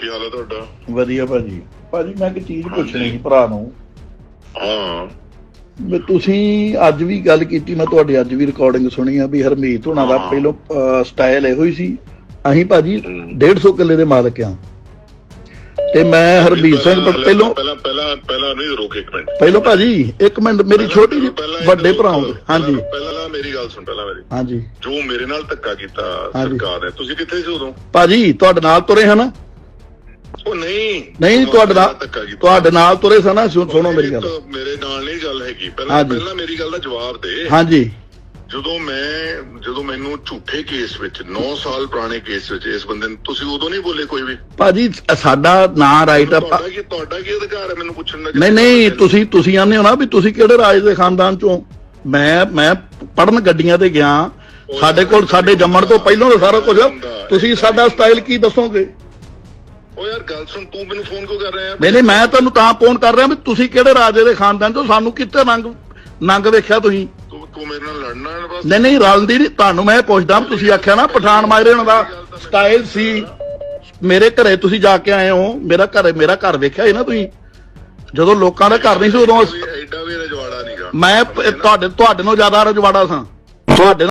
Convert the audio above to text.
ਕੀ ਹਾਲ ਹੈ ਤੁਹਾਡਾ? ਵਧੀਆ ਭਾਜੀ। ਭਾਜੀ ਮੈਂ ਇੱਕ ਚੀਜ਼ ਪੁੱਛਣੀ ਸੀ ਭਰਾ ਨੂੰ। ਹਾਂ। ਵੀ ਤੁਸੀਂ ਅੱਜ ਵੀ ਗੱਲ ਕੀਤੀ ਮੈਂ ਤੁਹਾਡੀ ਅੱਜ ਵੀ ਰਿਕਾਰਡਿੰਗ ਸੁਣੀ ਆ ਵੀ ਹਰਮੀਤ ਹੋਣਾ ਦਾ। ਪਹਿਲੋਂ ਸਟਾਈਲ ਇਹੋ ਹੀ ਸੀ। ਅਸੀਂ ਭਾਜੀ ਹੂੰ। 150 ਕਿੱਲੇ ਦੇ ਮਾਲਕ ਆ। ਤੇ ਮੈਂ ਹਰਮੀਤ ਸਿੰਘ ਪਹਿਲਾਂ- ਪਹਿਲੋਂ ਪਹਿਲਾਂ ਪਹਿਲਾਂ ਨਹੀਂ ਰੋਕ ਇੱਕ ਮਿੰਟ। ਪਹਿਲੋਂ ਭਾਜੀ ਇੱਕ ਮਿੰਟ ਮੇਰੀ ਛੋਟੀ ਇੱਕ ਵੱਡੇ ਭਰਾ ਹਾਂਜੀ। ਪਹਿਲਾਂ- ਮੇਰੀ ਗੱਲ ਸੁਣ ਪਹਿਲਾਂ ਮੇਰੀ। ਹਾਂਜੀ। ਜੋ ਮੇਰੇ ਨਾਲ ਧੱਕਾ ਕੀਤਾ। ਸਰਕਾਰ ਨੇ ਤੁਸੀਂ ਕਿੱਥੇ ਸੀ ਉਦੋਂ? ਭਾਜੀ ਤੁਹਾਡੇ ਨਾਲ ਤੁਰੇ ਹਨਾ ਉਹ ਨਹੀਂ। ਨਹੀਂ ਤੁਹਾਡੇ ਨਾਲ। ਤੁਹਾਡੇ ਨਾਲ ਤੁਰੇ ਸਨ ਸੁਣੋ ਮੇਰੀ ਗੱਲ। ਮੇਰੇ ਨਾਲ ਨਹੀਂ ਗੱਲ ਹੈਗੀ। ਪਹਿਲਾਂ। ਪਹਿਲਾਂ ਮੇਰੀ ਗੱਲ ਦਾ ਜਵਾਬ ਦੇ। ਹਾਂਜੀ। ਜਦੋਂ ਮੈਂ ਜਦੋਂ ਮੈਨੂੰ ਝੂਠੇ ਕੇਸ ਵਿੱਚ 9 ਸਾਲ ਪੁਰਾਣੇ ਕੇਸ ਵਿੱਚ ਇਸ ਬੰਦੇ ਨੂੰ ਤੁਸੀਂ ਉਦੋਂ ਨਹੀਂ ਬੋਲੇ ਕੋਈ ਵੀ? ਭਾਜੀ ਸਾਡਾ ਨਾਂ ਰਾਈਟ ਆ ਤੁਹਾਡਾ ਕੀ ਤੁਹਾਡਾ ਕੀ ਅਧਿਕਾਰ ਹੈ ਮੈਨੂੰ ਪੁੱਛਣ ਦਾ? ਨਹੀਂ ਨਹੀਂ ਤੁਸੀਂ ਤੁਸੀਂ ਤੁਸੀਂ ਆਨੇ ਹੋ ਨਾ ਵੀ ਤੁਸੀਂ ਕਿਹੜੇ ਰਾਜ ਦੇ ਖਾਨਦਾਨ ਚੋਂ? ਮੈਂ ਮੈਂ ਪੜਨ ਗੱਡੀਆਂ ਤੇ ਗਿਆ। ਸਾਡੇ ਕੋਲ ਸਾਡੇ ਜੰਮਣ ਤੋਂ ਪਹਿਲਾਂ ਦਾ ਸਾਰਾ ਕੁਝ ਤੁਸੀਂ ਸਾਡਾ ਸਟਾਈਲ ਕੀ ਦੱਸੋਗੇ? ਉਹ ਯਾਰ ਗੱਲ ਸੁਣ ਤੂੰ ਮੈਨੂੰ ਫੋਨ ਕਿਉਂ ਕਰ ਰਿਹਾ ਨਹੀਂ ਨਹੀਂ ਮੈਂ ਤੁਹਾਨੂੰ ਤਾਂ ਫੋਨ ਕਰ ਰਿਹਾ ਵੀ ਤੁਸੀਂ ਕਿਹੜੇ ਰਾਜੇ ਦੇ ਖਾਨਦਾਨ ਚੋਂ ਸਾਨੂੰ ਕਿੱਥੇ ਨੰਗ ਨੰਗ ਵੇਖਿਆ ਤੁਸੀਂ? ਤੂੰ ਤੂੰ ਮੇਰੇ ਨਾਲ ਲੜਨਾ ਹੈ ਬਸ। ਨਹੀਂ ਨਹੀਂ ਰਲਦੀ ਨਹੀਂ ਤੁਹਾਨੂੰ ਮੈਂ ਪੁੱਛਦਾ ਵੀ ਤੁਸੀਂ ਆਖਿਆ ਨਾ ਪਠਾਨ ਮਾਜਰੇ ਉਹਨਾਂ ਦਾ ਸਟਾਈਲ ਸੀ। ਮੇਰੇ ਘਰੇ ਤੁਸੀਂ ਜਾ ਕੇ ਆਏ ਹੋ ਮੇਰਾ ਘਰ ਮੇਰਾ ਘਰ ਵੇਖਿਆ ਸੀ ਨਾ ਤੁਸੀਂ? ਜਦੋਂ ਲੋਕਾਂ ਦਾ ਘਰ ਨਹੀਂ ਸੀ ਉਦੋਂ ਐਡਾ ਵੀ ਰਜਵਾੜਾ ਨਹੀਂਗਾ ਮੈਂ ਤੁਹਾਡੇ ਤੁਹਾਡੇ ਨਾਲੋਂ ਜ਼ਿਆਦਾ ਰਜਵਾੜਾ ਸਾਂ। ਤੁਹਾਡੇ